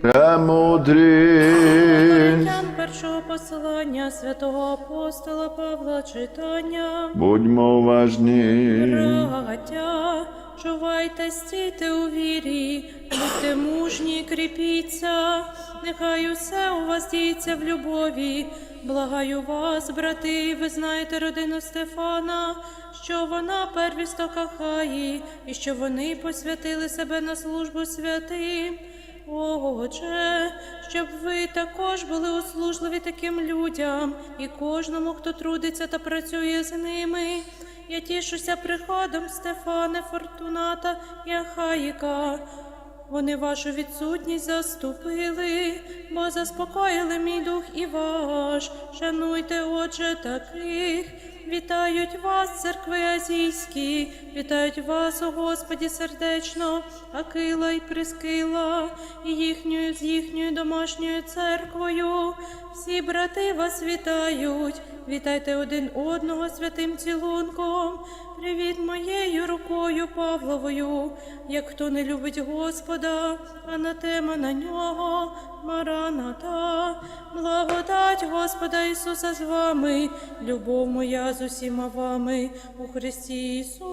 Премудрі. Першого посилання святого апостола Павла читання. Будьмо уважні. Браття, чувайте, стійте у вірі, будьте мужні, кріпіться, нехай усе у вас діється в любові. Благаю вас, брати, ви знаєте родину Стефана, що вона первісток Ахаї, і що вони посвятили себе на службу святим. Отже, щоб ви також були услужливі таким людям і кожному, хто трудиться та працює з ними. Я тішуся приходом Стефане, Фортуната і Ахаїка. Вони вашу відсутність заступили, бо заспокоїли мій дух і ваш. Шануйте, отже, таких. Вітають вас, церкви азійські, вітають вас, о Господі, сердечно, Акила і Прискила, і їхньою з їхньою домашньою церквою. Всі брати вас вітають, вітайте один одного святим цілунком. Привіт моєю рукою Павловою, як хто не любить Господа, анатема на нього, мараната, благодать Господа Ісуса з вами, любов моя з усіма вами у Христі Ісусі.